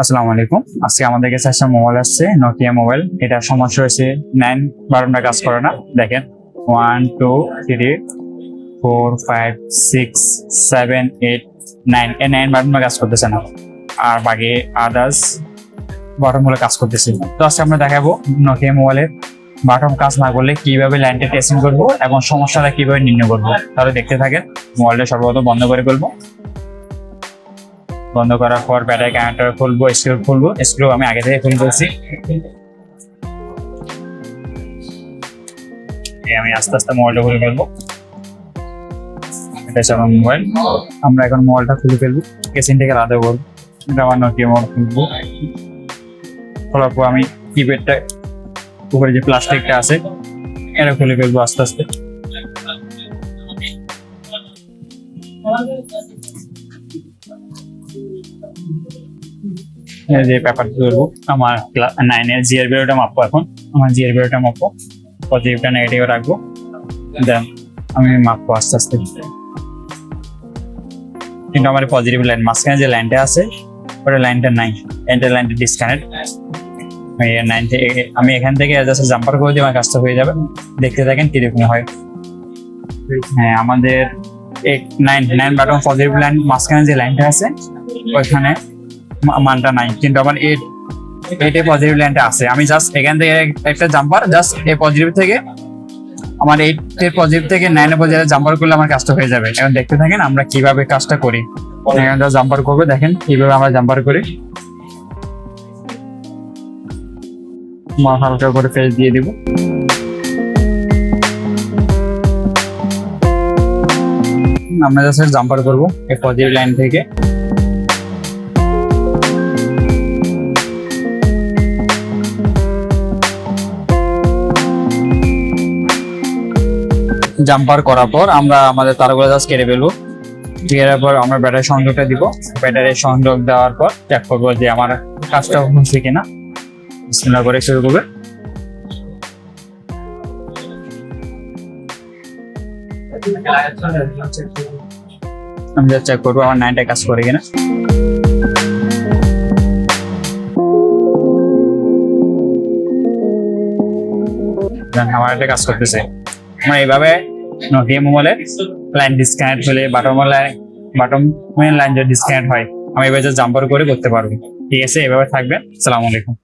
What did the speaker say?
আসসালামু আলাইকুম। আজকে আমাদের কাছে একটা মোবাইল আসছে নোকিয়া মোবাইল। এটা সমস্যা হয়েছে নাইন বারোটা কাজ করে না। দেখেন one two three four five six seven eight nine এই নাইন বাটনটা কাজ করতেছে না। আর বাকি আদার্স বাটনগুলো কাজ করতেছে তো আজকে আমরা দেখাবো নোকিয়া মোবাইলের বাটন কাজ না করলে কীভাবে লাইনটা টেস্টিং করব এবং সমস্যাটা কীভাবে নির্ণয় করব। তাহলে দেখতে থাকেন, মোবাইলটা সর্বপ্রথম বন্ধ করে ফেলব। বন্ধ করার পর ব্যাটারি কানেক্টর খুলবো স্ক্রু খুলবো স্ক্রু আমি আগে থেকে খুলে ফেলছি। আমি আস্তে আস্তে মোবাইলটা খুলে ফেলব। এটা হচ্ছে আমার মোবাইল। আমরা এখন মোবাইলটা খুলে ফেলব। কেসিন থেকে আলাদা করব এটা আমার নোকিয়া মোবাইল খুলবো। খোলার পর আমি কিপ্যাডটা উপরে যে প্লাস্টিকটা আছে, এটা খুলে ফেলব আস্তে আস্তে। যে পেপার তুলবো আমার নাইনের জিয়ার বেরোটা মাপবো এখন। আমার জিয়ার বেরোটা মাপবো পজিটিভটা নেগেটিভ রাখব। দেন আমি মাপবো আস্তে আস্তে। কিন্তু আমার পজিটিভ লাইন মাঝখানে যে লাইনটা আছে, ওটা লাইনটা নাই। এটা লাইনটা ডিসকানেক্ট লাইন থেকে, আমি এখান থেকে জাস্ট জাম্পার করে দিই, আমার কাজটা হয়ে যাবে। দেখতে থাকেন কীরকম হয়। হ্যাঁ আমাদের nine nine button positive line মাঝখানে যে লাইনটা আছে ওইখানে মানটা নাই। কিন্তু আমার এইট এইটে পজিটিভ লাইনটা আছে। আমি জাস্ট এখান থেকে একটা জাম্পার জাস্ট এই পজিটিভ থেকে আমার এইটের পজিটিভ থেকে নাইনে পজিটিভ জাম্পার করলে আমার কাজটা হয়ে যাবে। এখন দেখতে থাকেন আমরা কীভাবে কাজটা করি। এখানে জাম্পার করব, দেখেন কীভাবে আমরা জাম্পার করি। হালকা করে ফেস দিয়ে দিব। আমরা জাস্ট জাম্পার করব এই পজিটিভ লাইন থেকে। জাম্পার করার পর আমরা আমাদের তারগুলো জাস্ট কেটে ফেলব। কেটার পর আমরা ব্যাটারি সংযোগটা দিব। ব্যাটারি সংযোগ দেওয়ার পর চেক করব যে আমার কাজটা হচ্ছে কিনা। বিসমিল্লাহ করে শুরু করবে। আমি যা চেক করব আমার নাইনটা কাজ করে কিনা। আমার একটা কাজ করতেছে। আমরা এইভাবে নোকিয়া মোবাইলে লাইন ডিসকানেক্ট হলে বাটম লাইন বাটম লাইন যদি ডিসকানেক্ট হয়, আমি এভাবে জাম্পার করে করতে পারব। ঠিক আছে? এভাবে থাকবেন আসসালামু আলাইকুম।